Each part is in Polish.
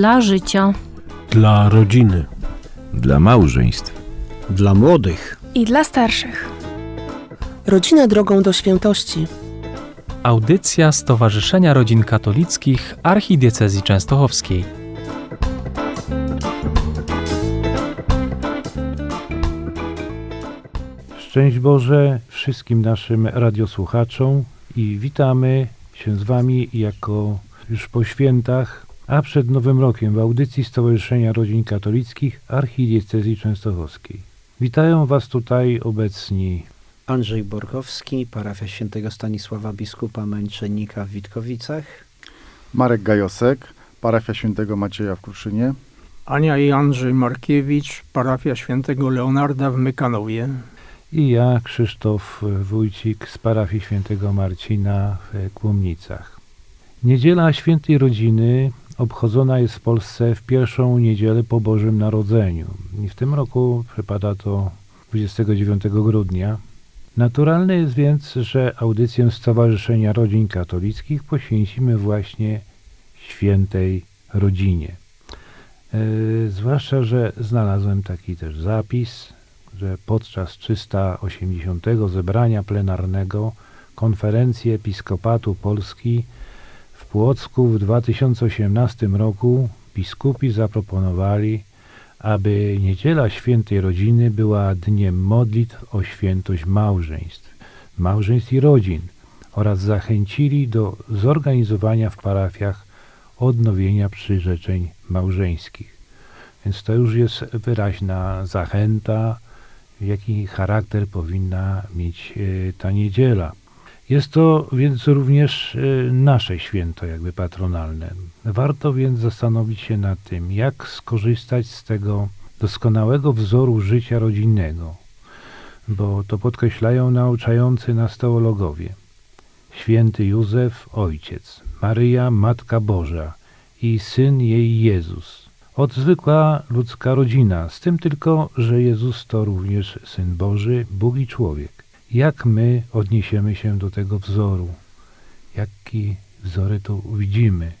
Dla życia. Dla rodziny. Dla małżeństw. Dla młodych. i dla starszych. Rodzina drogą do świętości. Audycja Stowarzyszenia Rodzin Katolickich Archidiecezji Częstochowskiej. Szczęść Boże wszystkim naszym radiosłuchaczom i witamy się z Wami jako już po świętach, a przed Nowym Rokiem w audycji Stowarzyszenia Rodzin Katolickich Archidiecezji Częstochowskiej. Witają Was tutaj obecni Andrzej Borkowski, parafia świętego Stanisława Biskupa Męczennika w Witkowicach. Marek Gajosek, parafia świętego Macieja w Kruszynie. Ania i Andrzej Markiewicz, parafia świętego Leonarda w Mykanowie. i ja, Krzysztof Wójcik z parafii świętego Marcina w Kłomnicach. Niedziela Świętej Rodziny obchodzona jest w Polsce w pierwszą niedzielę po Bożym Narodzeniu. I w tym roku przypada to 29 grudnia. Naturalne jest więc, że audycję Stowarzyszenia Rodzin Katolickich poświęcimy właśnie świętej rodzinie. Yy, zwłaszcza, że znalazłem taki też zapis, że podczas 380 zebrania plenarnego Konferencji Episkopatu Polski Płocku w 2018 roku biskupi zaproponowali, aby Niedziela Świętej Rodziny była dniem modlitw o świętość małżeństw, małżeństw i rodzin oraz zachęcili do zorganizowania w parafiach odnowienia przyrzeczeń małżeńskich. Więc to już jest wyraźna zachęta, jaki charakter powinna mieć e, ta niedziela. Jest to więc również e, nasze święto, jakby patronalne. Warto więc zastanowić się nad tym, jak skorzystać z tego doskonałego wzoru życia rodzinnego, bo to podkreślają nauczający nas teologowie. Święty Józef, ojciec, Maryja, Matka Boża i syn jej Jezus. Od zwykła ludzka rodzina, z tym tylko, że Jezus to również Syn Boży, Bóg i człowiek. Jak my odniesiemy się do tego wzoru? Jaki wzory tu widzimy?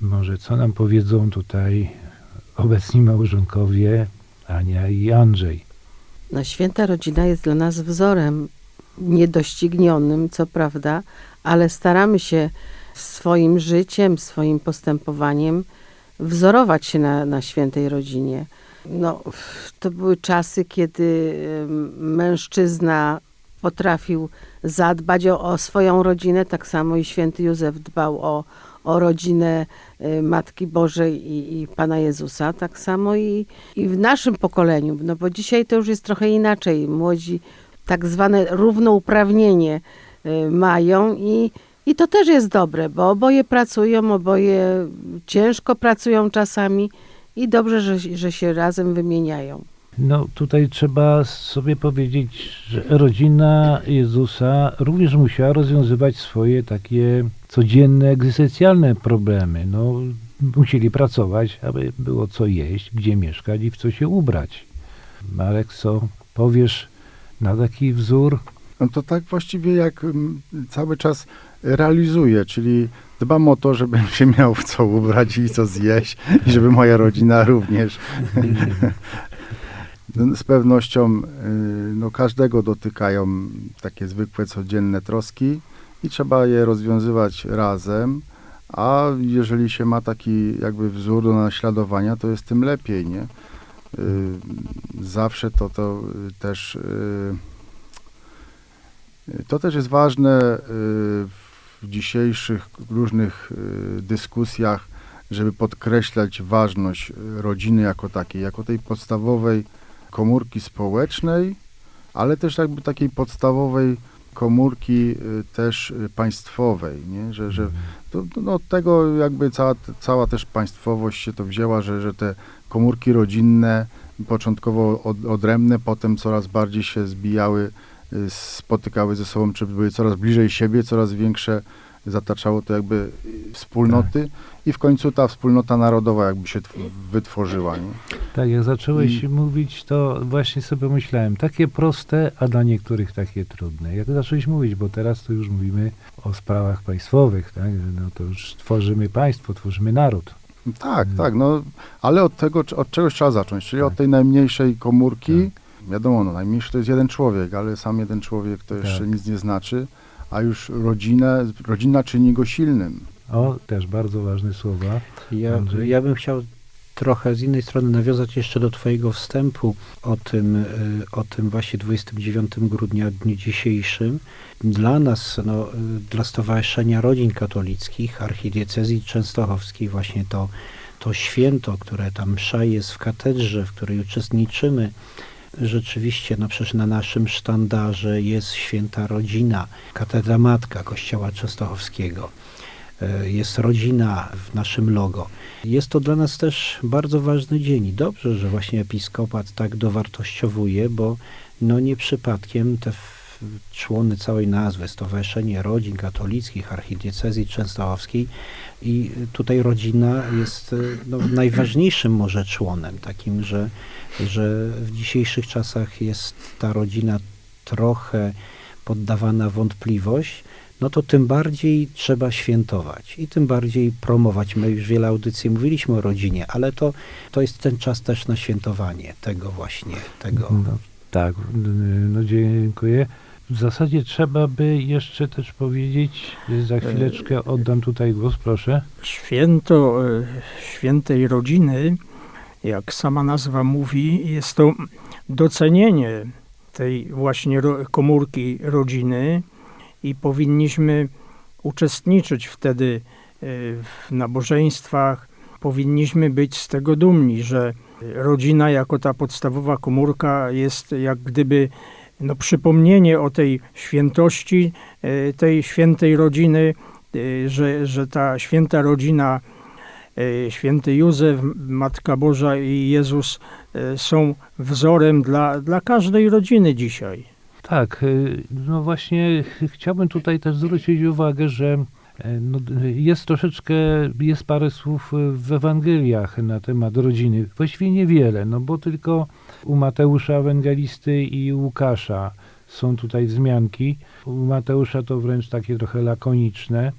Może co nam powiedzą tutaj obecni małżonkowie Ania i Andrzej? No, święta rodzina jest dla nas wzorem niedoścignionym, co prawda, ale staramy się swoim życiem, swoim postępowaniem wzorować się na, na świętej rodzinie. No, to były czasy, kiedy mężczyzna potrafił zadbać o, o swoją rodzinę, tak samo i święty Józef dbał o, o rodzinę y, Matki Bożej i, i Pana Jezusa, tak samo i, i w naszym pokoleniu, no bo dzisiaj to już jest trochę inaczej. Młodzi tak zwane równouprawnienie y, mają i, i to też jest dobre, bo oboje pracują, oboje ciężko pracują czasami i dobrze, że, że się razem wymieniają. No tutaj trzeba sobie powiedzieć, że rodzina Jezusa również musiała rozwiązywać swoje takie codzienne, egzystencjalne problemy. No, musieli pracować, aby było co jeść, gdzie mieszkać i w co się ubrać. Marek, co powiesz na taki wzór? No to tak właściwie jak mm, cały czas realizuję, czyli dbam o to, żebym się miał w co ubrać i co zjeść i żeby moja rodzina również. Z pewnością y, no, każdego dotykają takie zwykłe, codzienne troski i trzeba je rozwiązywać razem, a jeżeli się ma taki jakby wzór do naśladowania, to jest tym lepiej, nie? Y, Zawsze to, to też y, to też jest ważne w dzisiejszych różnych dyskusjach, żeby podkreślać ważność rodziny jako takiej, jako tej podstawowej komórki społecznej, ale też jakby takiej podstawowej komórki y, też y, państwowej, nie? że, że to, to, no, od tego jakby cała, cała też państwowość się to wzięła, że, że te komórki rodzinne, początkowo od, odrębne, potem coraz bardziej się zbijały, y, spotykały ze sobą, czy były coraz bliżej siebie, coraz większe zataczało to jakby wspólnoty i w końcu ta wspólnota narodowa jakby się tw- wytworzyła. Nie? Tak, jak zacząłeś I- mówić, to właśnie sobie myślałem, takie proste, a dla niektórych takie trudne. Jak zacząłeś mówić, bo teraz to już mówimy o sprawach państwowych, tak? No to już tworzymy państwo, tworzymy naród. Tak, Mm. tak, no, ale od tego, od czegoś trzeba zacząć, czyli od tej najmniejszej komórki. Wiadomo, no, najmniejszy to jest jeden człowiek, ale sam jeden człowiek to jeszcze Tak. nic nie znaczy, a już rodzinę, rodzina czyni go silnym. O, też bardzo ważne słowa. Ja, Andrzej? ja bym chciał trochę z innej strony nawiązać jeszcze do Twojego wstępu o tym, y, o tym właśnie 29 grudnia, dniu dzisiejszym. Dla nas, no, y, dla Stowarzyszenia Rodzin Katolickich Archidiecezji Częstochowskiej właśnie to, to święto, które tam msza jest w katedrze, w której uczestniczymy, rzeczywiście, no przecież na naszym sztandarze jest święta rodzina, katedra matka Kościoła Częstochowskiego. E, Jest rodzina w naszym logo. Jest to dla nas też bardzo ważny dzień dobrze, że właśnie episkopat tak dowartościowuje, bo no nie przypadkiem te człony całej nazwy, Stowarzyszenie Rodzin Katolickich Archidiecezji Częstochowskiej i tutaj rodzina jest e, no, najważniejszym może członem, takim, że, że w dzisiejszych czasach jest ta rodzina trochę poddawana wątpliwość, no to tym bardziej trzeba świętować i tym bardziej promować. My już wiele audycji mówiliśmy o rodzinie, ale to, to jest ten czas też na świętowanie tego właśnie, tego. No, tak, no dziękuję. W zasadzie trzeba by jeszcze też powiedzieć, za chwileczkę oddam tutaj głos, proszę. Święto e, świętej rodziny, jak sama nazwa mówi, jest to docenienie tej właśnie komórki rodziny i powinniśmy uczestniczyć wtedy e, w nabożeństwach. Powinniśmy być z tego dumni, że rodzina jako ta podstawowa komórka jest jak gdyby no, przypomnienie o tej świętości e, tej świętej rodziny, e, że, że ta święta rodzina, e, święty Józef, Matka Boża i Jezus są wzorem dla, dla każdej rodziny dzisiaj. Tak, no właśnie ch- chciałbym tutaj też zwrócić uwagę, że no, y, jest troszeczkę, jest parę słów y, w Ewangeliach na temat rodziny. Właściwie niewiele, no bo tylko u Mateusza Ewangelisty i Łukasza są tutaj wzmianki. U Mateusza to wręcz takie trochę lakoniczne.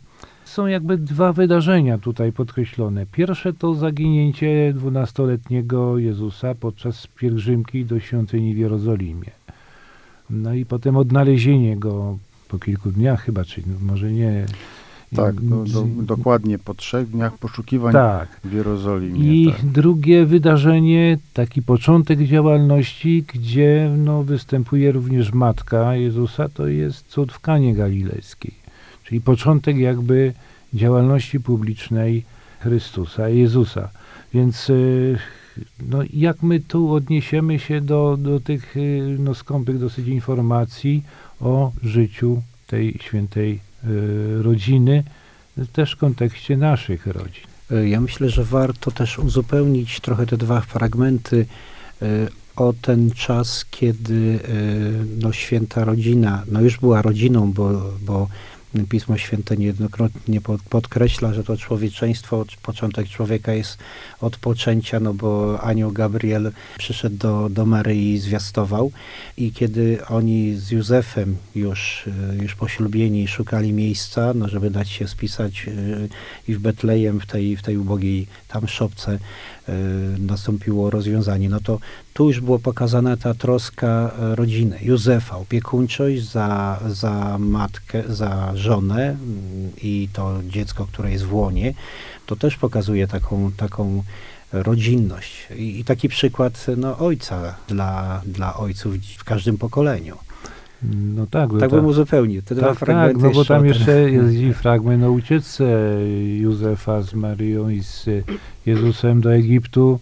Są jakby dwa wydarzenia tutaj podkreślone. Pierwsze to zaginięcie dwunastoletniego Jezusa podczas pielgrzymki do świątyni w Jerozolimie. No i potem odnalezienie go po kilku dniach chyba, czy może nie. Tak, do, do, dokładnie po trzech dniach poszukiwań Tak. w Jerozolimie. I tak. drugie wydarzenie, taki początek działalności, gdzie no, występuje również matka Jezusa, to jest cud w Kanie Galilejskiej. Czyli początek jakby działalności publicznej Chrystusa, Jezusa. Więc y, no, jak my tu odniesiemy się do, do tych y, no, skąpych dosyć informacji o życiu tej świętej rodziny, też w kontekście naszych rodzin. E, Ja myślę, że warto też uzupełnić trochę te dwa fragmenty e, o ten czas, kiedy e, no, święta rodzina, no już była rodziną, bo, bo Pismo Święte niejednokrotnie pod- podkreśla, że to człowieczeństwo, początek człowieka jest od poczęcia, no bo anioł Gabriel przyszedł do, do Maryi i zwiastował. I kiedy oni z Józefem już, e, już poślubieni szukali miejsca, no żeby dać się spisać e, i w Betlejem, w tej, w tej ubogiej tam szopce nastąpiło rozwiązanie, no to tu już było pokazana ta troska e, rodziny, Józefa, opiekuńczość za, za matkę, za żonę mm, i to dziecko, które jest w łonie, to też pokazuje taką, taką rodzinność. I, i taki przykład no, ojca dla, dla ojców w każdym pokoleniu. No tak, Tak ta- bym uzupełnił. Te dwa tak, fragmenty tak, no bo tam jeszcze jest i fragment o ucieczce Józefa z Maryją i z Jezusem do Egiptu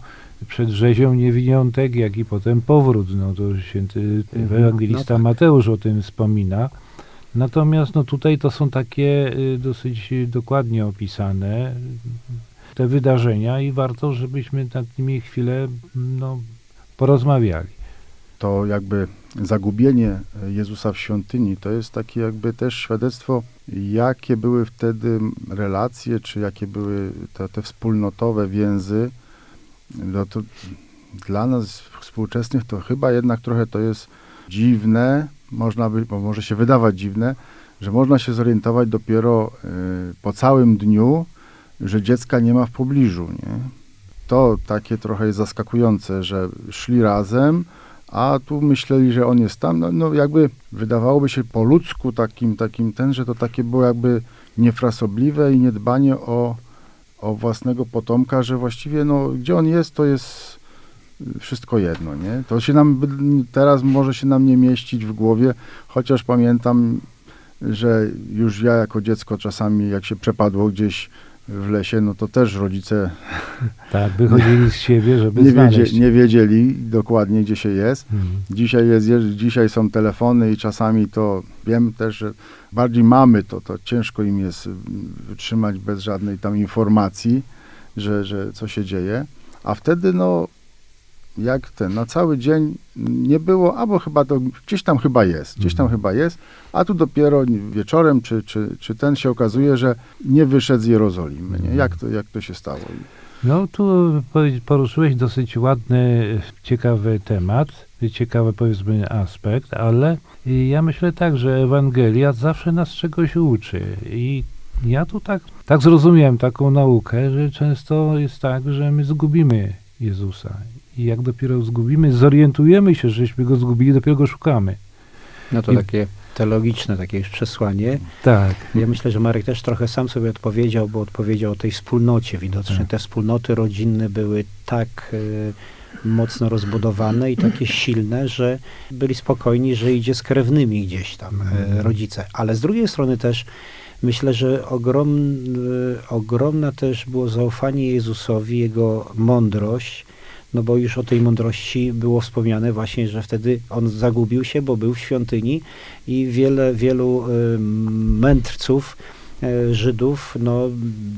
przed rzezią niewiniątek, jak i potem powrót. No to święty Mhm, ewangelista no tak. Mateusz o tym wspomina. Natomiast no tutaj to są takie y, dosyć dokładnie opisane te wydarzenia i warto, żebyśmy nad nimi chwilę no, porozmawiali. To jakby zagubienie Jezusa w świątyni to jest takie jakby też świadectwo, jakie były wtedy relacje, czy jakie były te, te wspólnotowe więzy. No to dla nas współczesnych to chyba jednak trochę to jest dziwne, można by, bo może się wydawać dziwne, że można się zorientować dopiero y, po całym dniu, że dziecka nie ma w pobliżu, nie? To takie trochę jest zaskakujące, że szli razem, a tu myśleli, że on jest tam. No, no jakby wydawałoby się po ludzku takim, takim ten, że to takie było jakby niefrasobliwe i niedbanie o, o własnego potomka, że właściwie no, gdzie on jest, to jest wszystko jedno, nie? To się nam teraz może się nam nie mieścić w głowie, chociaż pamiętam, że już ja jako dziecko czasami jak się przepadło gdzieś w lesie, no to też rodzice Tak, wychodzili z siebie, żeby nie, wiedzie, nie wiedzieli dokładnie, gdzie się jest. Mhm. Dzisiaj, jest, dzisiaj są telefony i czasami to wiem też, że bardziej mamy to, to ciężko im jest wytrzymać bez żadnej tam informacji, że, że co się dzieje. A wtedy no jak ten, na cały dzień nie było, albo chyba to gdzieś tam chyba jest, gdzieś tam Mhm. chyba jest, a tu dopiero wieczorem czy, czy, czy ten się okazuje, że nie wyszedł z Jerozolimy. Nie? Jak, to, jak to się stało? No tu poruszyłeś dosyć ładny, ciekawy temat, ciekawy powiedzmy aspekt, ale ja myślę tak, że Ewangelia zawsze nas czegoś uczy i ja tu tak, tak zrozumiałem taką naukę, że często jest tak, że my zgubimy Jezusa i jak dopiero zgubimy, zorientujemy się, żeśmy go zgubili, dopiero go szukamy. No to I- takie teologiczne takie już przesłanie. Tak. Ja myślę, że Marek też trochę sam sobie odpowiedział, bo odpowiedział o tej wspólnocie. Widocznie Tak. te wspólnoty rodzinne były tak y, mocno rozbudowane i takie silne, że byli spokojni, że idzie z krewnymi gdzieś tam Mhm. y, rodzice. Ale z drugiej strony też myślę, że ogrom, y, ogromna też było zaufanie Jezusowi, Jego mądrość, no bo już o tej mądrości było wspomniane właśnie, że wtedy on zagubił się, bo był w świątyni i wiele, wielu mędrców, y, Żydów, no,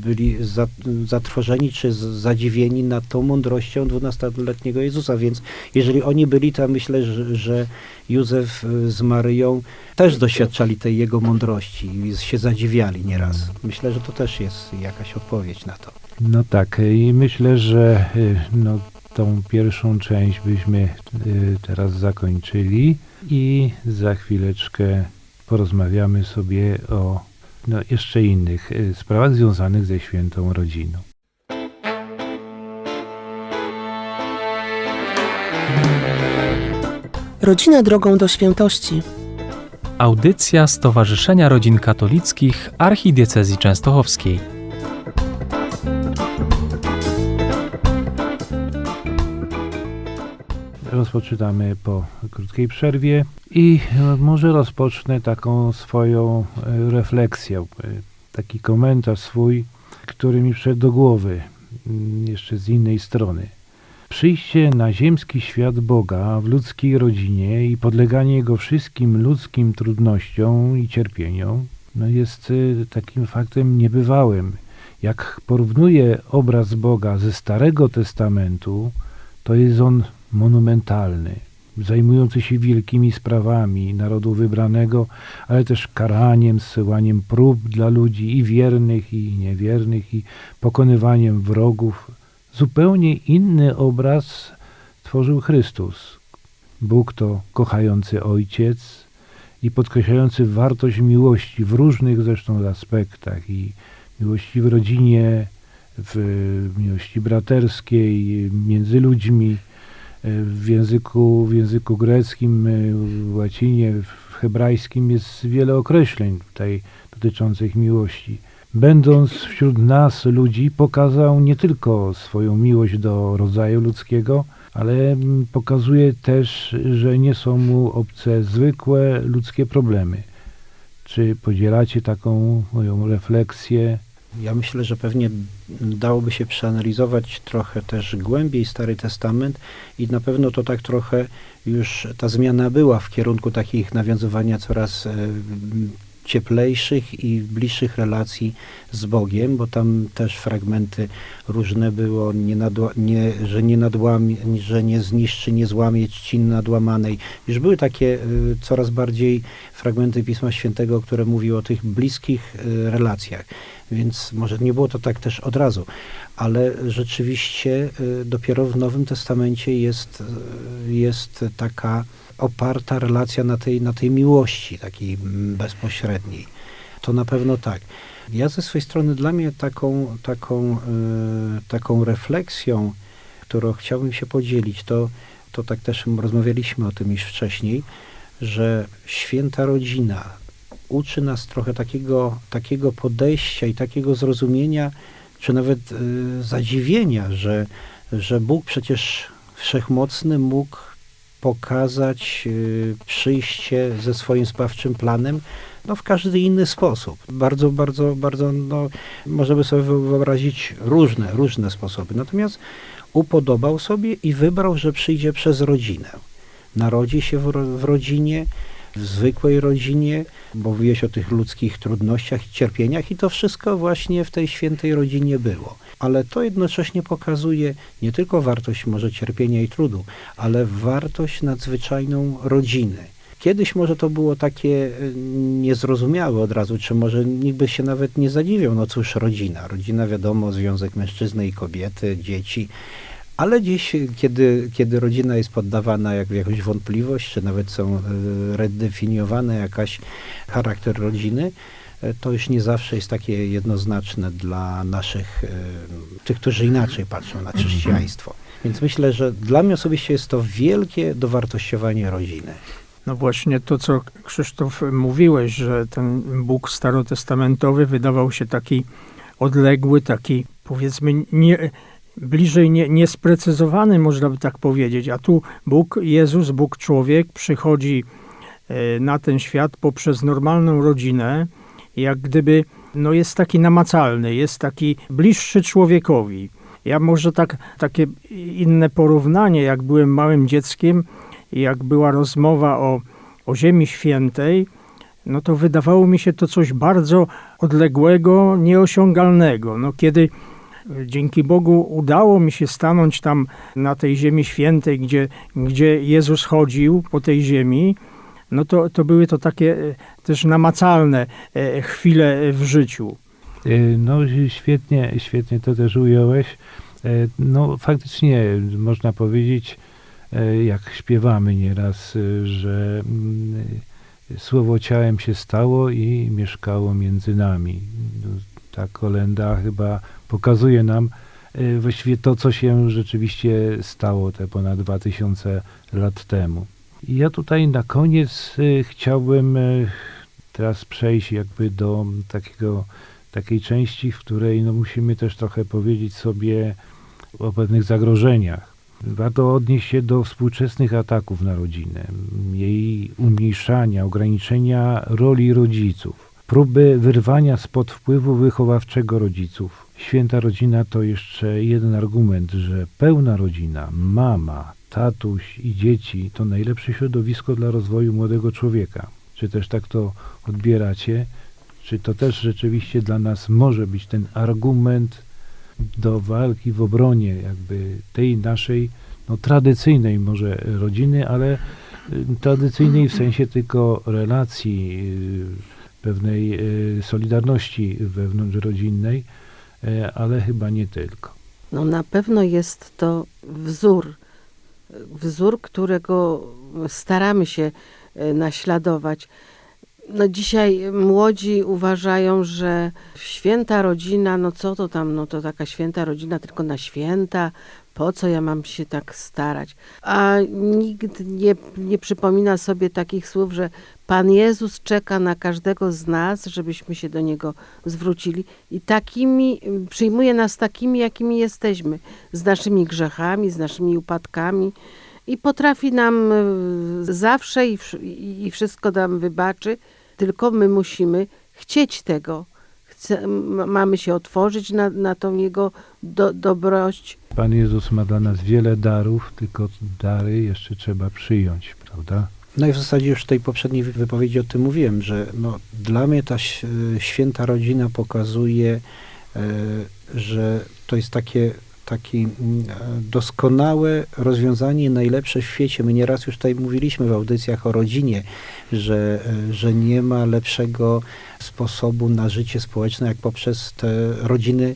byli za, zatrwożeni czy zadziwieni nad tą mądrością dwunastoletniego Jezusa, więc jeżeli oni byli, to myślę, że, Józef y, z Maryją też doświadczali tej jego mądrości i się zadziwiali nieraz. Myślę, że to też jest jakaś odpowiedź na to. No tak, i myślę, że y, no, tą pierwszą część byśmy y, teraz zakończyli i za chwileczkę porozmawiamy sobie o no, jeszcze innych y, sprawach związanych ze świętą rodziną. Rodzina drogą do świętości. Audycja Stowarzyszenia Rodzin Katolickich Archidiecezji Częstochowskiej. Rozpoczynamy po krótkiej przerwie i e, może rozpocznę taką swoją e, refleksję, e, taki komentarz swój, który mi przyszedł do głowy, mm, jeszcze z innej strony. Przyjście na ziemski świat Boga w ludzkiej rodzinie i podleganie Jego wszystkim ludzkim trudnościom i cierpieniom no jest takim faktem niebywałym. Jak porównuję obraz Boga ze Starego Testamentu, to jest on monumentalny, zajmujący się wielkimi sprawami narodu wybranego, ale też karaniem, zsyłaniem prób dla ludzi i wiernych, i niewiernych, i pokonywaniem wrogów. Zupełnie inny obraz tworzył Chrystus. Bóg to kochający Ojciec i podkreślający wartość miłości w różnych zresztą aspektach i miłości w rodzinie, w miłości braterskiej, między ludźmi, w języku, w języku greckim, w łacinie, w hebrajskim jest wiele określeń tutaj dotyczących miłości. Będąc wśród nas ludzi, pokazał nie tylko swoją miłość do rodzaju ludzkiego, ale mm, pokazuje też, że nie są mu obce zwykłe ludzkie problemy. Czy podzielacie taką moją refleksję? Ja myślę, że pewnie dałoby się przeanalizować trochę też głębiej Stary Testament i na pewno to tak trochę już ta zmiana była w kierunku takich nawiązywania coraz e, cieplejszych i bliższych relacji z Bogiem, bo tam też fragmenty różne było, nie nadła, nie, że, nie nadłamie, że nie zniszczy, nie złamie trzciny nadłamanej. Już były takie y, coraz bardziej fragmenty Pisma Świętego, które mówiły o tych bliskich y, relacjach, więc może nie było to tak też od razu, ale rzeczywiście y, dopiero w Nowym Testamencie jest, y, jest taka oparta relacja na tej, na tej miłości takiej bezpośredniej. To na pewno tak. Ja ze swojej strony dla mnie taką, taką, e, taką refleksją, którą chciałbym się podzielić, to, to tak też rozmawialiśmy o tym już wcześniej, że święta rodzina uczy nas trochę takiego, takiego podejścia i takiego zrozumienia, czy nawet e, zadziwienia, że, że Bóg przecież wszechmocny mógł pokazać y, przyjście ze swoim zbawczym planem no, w każdy inny sposób. Bardzo, bardzo, bardzo, no, możemy sobie wyobrazić różne, różne sposoby. Natomiast upodobał sobie i wybrał, że przyjdzie przez rodzinę. Narodzi się w, w rodzinie, w zwykłej rodzinie, bo mówiłeś o tych ludzkich trudnościach i cierpieniach i to wszystko właśnie w tej świętej rodzinie było. Ale to jednocześnie pokazuje nie tylko wartość może cierpienia i trudu, ale wartość nadzwyczajną rodziny. Kiedyś może to było takie y, niezrozumiałe od razu, czy może nikt by się nawet nie zadziwiał, no cóż, rodzina. Rodzina wiadomo, związek mężczyzny i kobiety, dzieci, ale dziś, kiedy, kiedy rodzina jest poddawana jak jakąś wątpliwość, czy nawet są y, redefiniowane jakaś charakter rodziny, y, to już nie zawsze jest takie jednoznaczne dla naszych, y, tych, którzy inaczej patrzą na chrześcijaństwo. Więc myślę, że dla mnie osobiście jest to wielkie dowartościowanie rodziny. No właśnie to, co Krzysztof mówiłeś, że ten Bóg starotestamentowy wydawał się taki odległy, taki powiedzmy nie, bliżej nie, niesprecyzowany, można by tak powiedzieć. A tu Bóg, Jezus, Bóg człowiek przychodzi e, na ten świat poprzez normalną rodzinę, jak gdyby no jest taki namacalny, jest taki bliższy człowiekowi. Ja może tak, takie inne porównanie, jak byłem małym dzieckiem, jak była rozmowa o, o Ziemi Świętej, no to wydawało mi się to coś bardzo odległego, nieosiągalnego. No kiedy dzięki Bogu udało mi się stanąć tam na tej Ziemi Świętej, gdzie, gdzie Jezus chodził po tej ziemi, no to, to były to takie e, też namacalne e, chwile w życiu. Y, No świetnie, świetnie to też ująłeś. Y, No faktycznie można powiedzieć, jak śpiewamy nieraz, że mm, słowo ciałem się stało i mieszkało między nami. No, Ta kolenda chyba pokazuje nam y, właściwie to, co się rzeczywiście stało te ponad 2000 lat temu. Ja tutaj na koniec y, chciałbym y, teraz przejść jakby do takiego takiej części, w której no, musimy też trochę powiedzieć sobie o pewnych zagrożeniach. Warto odnieść się do współczesnych ataków na rodzinę, jej umniejszania, ograniczenia roli rodziców, próby wyrwania spod wpływu wychowawczego rodziców. Święta rodzina to jeszcze jeden argument, że pełna rodzina, mama, tatuś i dzieci to najlepsze środowisko dla rozwoju młodego człowieka. Czy też tak to odbieracie? Czy to też rzeczywiście dla nas może być ten argument do walki w obronie jakby tej naszej no, tradycyjnej może rodziny, ale y, tradycyjnej w sensie tylko relacji, y, pewnej y, solidarności wewnątrzrodzinnej, e, ale chyba nie tylko. No na pewno jest to wzór, wzór, którego staramy się e, naśladować. No dzisiaj młodzi uważają, że święta rodzina, no co to tam, no to taka święta rodzina tylko na święta, po co ja mam się tak starać? A nikt nie, nie przypomina sobie takich słów, że Pan Jezus czeka na każdego z nas, żebyśmy się do Niego zwrócili i takimi, przyjmuje nas takimi, jakimi jesteśmy, z naszymi grzechami, z naszymi upadkami i potrafi nam e, zawsze i, i wszystko nam wybaczy, tylko my musimy chcieć tego. Chce, mamy się otworzyć na, na tą Jego do, dobrość. Pan Jezus ma dla nas wiele darów, tylko dary jeszcze trzeba przyjąć, prawda? No i w zasadzie już w tej poprzedniej wy- wypowiedzi o tym mówiłem, że no, dla mnie ta ś- święta rodzina pokazuje, e, że to jest takie takie mm, doskonałe rozwiązanie, najlepsze w świecie. My nieraz już tutaj mówiliśmy w audycjach o rodzinie, że, e, że nie ma lepszego sposobu na życie społeczne, jak poprzez te rodziny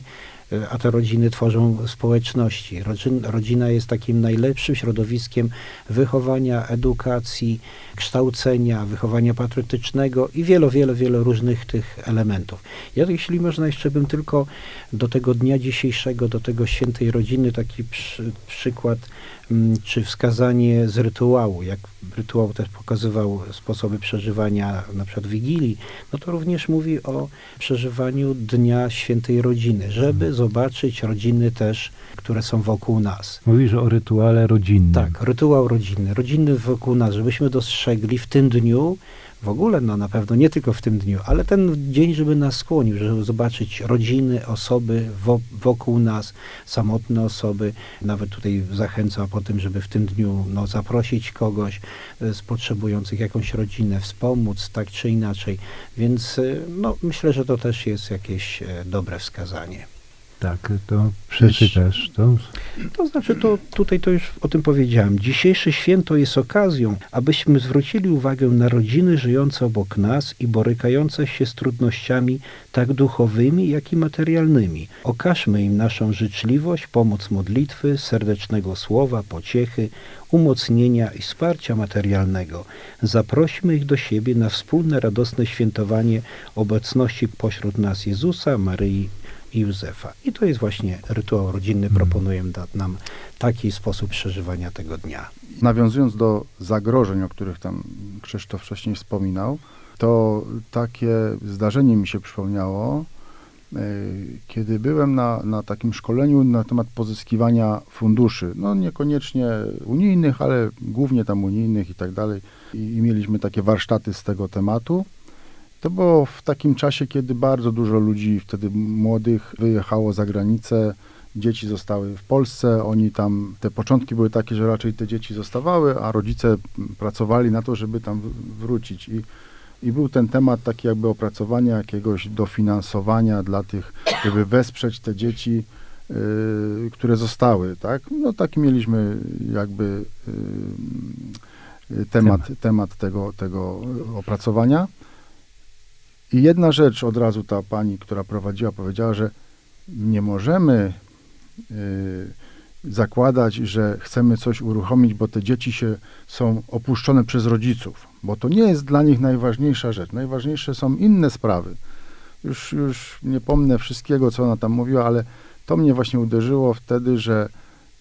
a te rodziny tworzą społeczności. Rodzin, rodzina jest takim najlepszym środowiskiem wychowania, edukacji, kształcenia, wychowania patriotycznego i wielo, wiele, wiele różnych tych elementów. Ja, jeśli można, jeszcze bym tylko do tego dnia dzisiejszego, do tego świętej rodziny, taki przy, przykład czy wskazanie z rytuału, jak rytuał też pokazywał sposoby przeżywania na przykład Wigilii, no to również mówi o przeżywaniu Dnia Świętej Rodziny, żeby zobaczyć rodziny też, które są wokół nas. Mówisz o rytuale rodzinnym. Tak, rytuał rodzinny, rodziny wokół nas, żebyśmy dostrzegli w tym dniu, w ogóle no na pewno nie tylko w tym dniu, ale ten dzień, żeby nas skłonił, żeby zobaczyć rodziny, osoby wo, wokół nas, samotne osoby. Nawet tutaj zachęcam po tym, żeby w tym dniu no, zaprosić kogoś e, z potrzebujących jakąś rodzinę, wspomóc, tak czy inaczej. Więc e, no, myślę, że to też jest jakieś e, dobre wskazanie. Tak, to przeczytasz to. To znaczy, to tutaj to już o tym powiedziałem. Dzisiejsze święto jest okazją, abyśmy zwrócili uwagę na rodziny żyjące obok nas i borykające się z trudnościami tak duchowymi, jak i materialnymi. Okażmy im naszą życzliwość, pomoc modlitwy, serdecznego słowa, pociechy, umocnienia i wsparcia materialnego. Zaprośmy ich do siebie na wspólne radosne świętowanie obecności pośród nas Jezusa, Maryi i Józefa. I to jest właśnie rytuał rodzinny, proponuje da- nam taki sposób przeżywania tego dnia. Nawiązując do zagrożeń, o których tam Krzysztof wcześniej wspominał, to takie zdarzenie mi się przypomniało, e, kiedy byłem na, na takim szkoleniu na temat pozyskiwania funduszy, no niekoniecznie unijnych, ale głównie tam unijnych i tak dalej. I, i mieliśmy takie warsztaty z tego tematu. To było w takim czasie, kiedy bardzo dużo ludzi, wtedy młodych, wyjechało za granicę, dzieci zostały w Polsce, oni tam, te początki były takie, że raczej te dzieci zostawały, a rodzice pracowali na to, żeby tam wrócić. I, I był ten temat taki jakby opracowania jakiegoś dofinansowania dla tych, żeby wesprzeć te dzieci, y, które zostały, tak? No taki mieliśmy jakby y, y, temat, temat tego, tego opracowania. I jedna rzecz od razu ta pani, która prowadziła, powiedziała, że nie możemy y, zakładać, że chcemy coś uruchomić, bo te dzieci się są opuszczone przez rodziców, bo to nie jest dla nich najważniejsza rzecz. Najważniejsze są inne sprawy. Już, już nie pomnę wszystkiego, co ona tam mówiła, ale to mnie właśnie uderzyło wtedy, że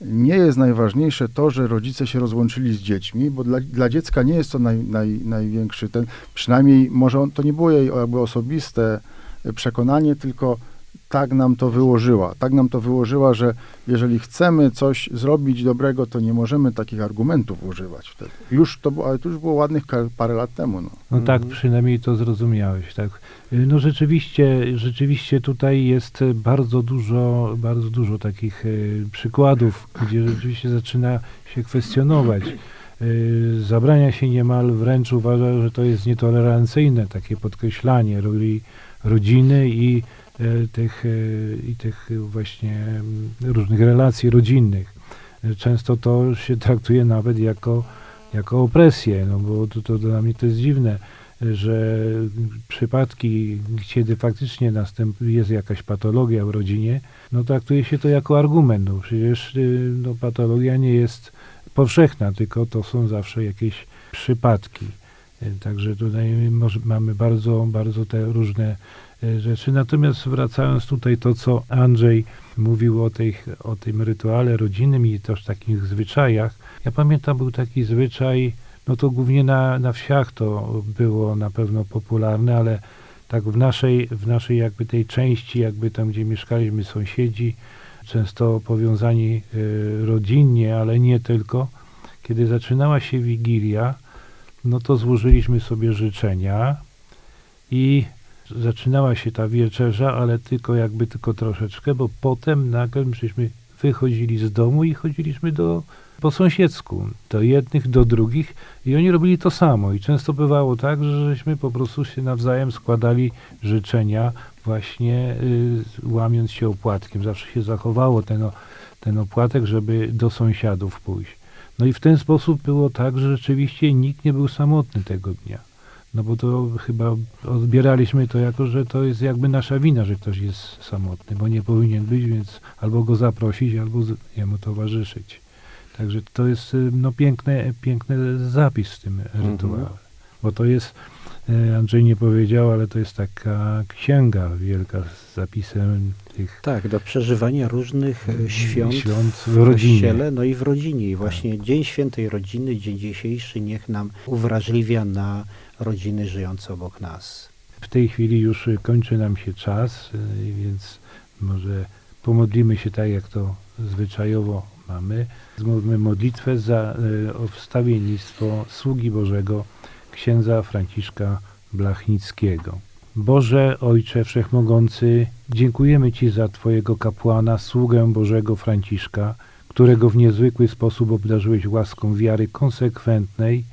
nie jest najważniejsze to, że rodzice się rozłączyli z dziećmi, bo dla, dla dziecka nie jest to naj, naj, największy ten, przynajmniej może on, to nie było jej jakby osobiste przekonanie, tylko tak nam to wyłożyła. Tak nam to wyłożyła, że jeżeli chcemy coś zrobić dobrego, to nie możemy takich argumentów używać wtedy. Już to było, ale to już było ładnych parę lat temu. No. No tak, Mhm. przynajmniej to zrozumiałeś, tak. No rzeczywiście, rzeczywiście tutaj jest bardzo dużo, bardzo dużo takich y, przykładów, gdzie rzeczywiście zaczyna się kwestionować. Y, Zabrania się niemal, wręcz uważa, że to jest nietolerancyjne, takie podkreślanie roli rodziny i tych, y, i tych właśnie mm, różnych relacji rodzinnych. Y, Często to się traktuje nawet jako, jako opresję, no bo to, to dla mnie to jest dziwne że przypadki, kiedy faktycznie następuje jest jakaś patologia w rodzinie, no traktuje się to jako argument. No przecież y, no, patologia nie jest powszechna, tylko to są zawsze jakieś przypadki. Y, Także tutaj mamy bardzo, bardzo te różne y, rzeczy. Natomiast wracając tutaj to, co Andrzej mówił o, tej, o tym rytuale rodzinnym i też takich zwyczajach. Ja pamiętam, był taki zwyczaj, no to głównie na, na wsiach to było na pewno popularne, ale tak w naszej, w naszej jakby tej części, jakby tam, gdzie mieszkaliśmy sąsiedzi, często powiązani y, rodzinnie, ale nie tylko. Kiedy zaczynała się Wigilia, no to złożyliśmy sobie życzenia i zaczynała się ta wieczerza, ale tylko jakby tylko troszeczkę, bo potem nagle żeśmy wychodzili z domu i chodziliśmy do, po sąsiedzku, do jednych, do drugich i oni robili to samo i często bywało tak, że żeśmy po prostu się nawzajem składali życzenia właśnie y, łamiąc się opłatkiem. Zawsze się zachowało ten, ten opłatek, żeby do sąsiadów pójść. No i w ten sposób było tak, że rzeczywiście nikt nie był samotny tego dnia. No bo to chyba odbieraliśmy to jako, że to jest jakby nasza wina, że ktoś jest samotny, bo nie powinien być, więc albo go zaprosić, albo jemu towarzyszyć. Także to jest y, no, piękny, piękny zapis w tym rytuale. Bo to jest, Andrzej nie powiedział, ale to jest taka księga wielka z zapisem tych Tak, do przeżywania różnych e, świąt, świąt w rodzinie. kościele, no i w rodzinie. I właśnie Dzień Świętej Rodziny, dzień dzisiejszy, niech nam uwrażliwia na rodziny żyjące obok nas. W tej chwili już kończy nam się czas, y, więc może pomodlimy się tak, jak to zwyczajowo mamy. Zmówmy modlitwę za wstawiennictwo sługi Bożego księdza Franciszka Blachnickiego. Boże, Ojcze Wszechmogący, dziękujemy Ci za Twojego kapłana, sługę Bożego Franciszka, którego w niezwykły sposób obdarzyłeś łaską wiary konsekwentnej,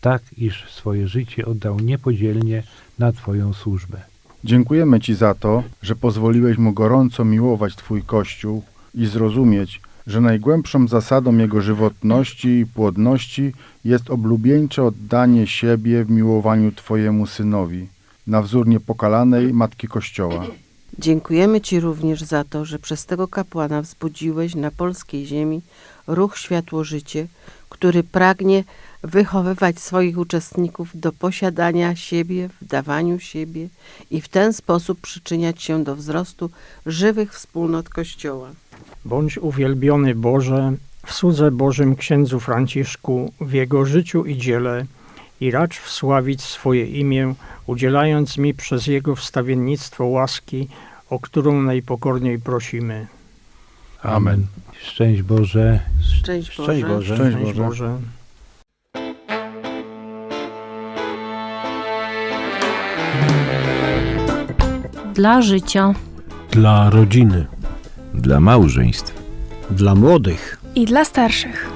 tak iż swoje życie oddał niepodzielnie na Twoją służbę. Dziękujemy Ci za to, że pozwoliłeś mu gorąco miłować Twój Kościół i zrozumieć, że najgłębszą zasadą jego żywotności i płodności jest oblubieńcze oddanie siebie w miłowaniu Twojemu Synowi, na wzór niepokalanej Matki Kościoła. Dziękujemy Ci również za to, że przez tego kapłana wzbudziłeś na polskiej ziemi ruch Światło-Życie, który pragnie wychowywać swoich uczestników do posiadania siebie, w dawaniu siebie i w ten sposób przyczyniać się do wzrostu żywych wspólnot Kościoła. Bądź uwielbiony Boże, w słudze Bożym księdzu Franciszku, w jego życiu i dziele i racz wsławić swoje imię, udzielając mi przez jego wstawiennictwo łaski, o którą najpokorniej prosimy. Amen. Szczęść Boże. Szczęść Boże. Szczęść Boże. Szczęść Szczęść Boże. Boże. Dla życia Dla rodziny, Dla małżeństw. dla młodych. i dla starszych.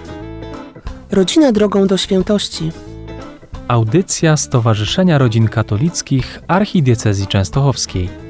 Rodzina drogą do świętości. Audycja Stowarzyszenia Rodzin Katolickich Archidiecezji Częstochowskiej.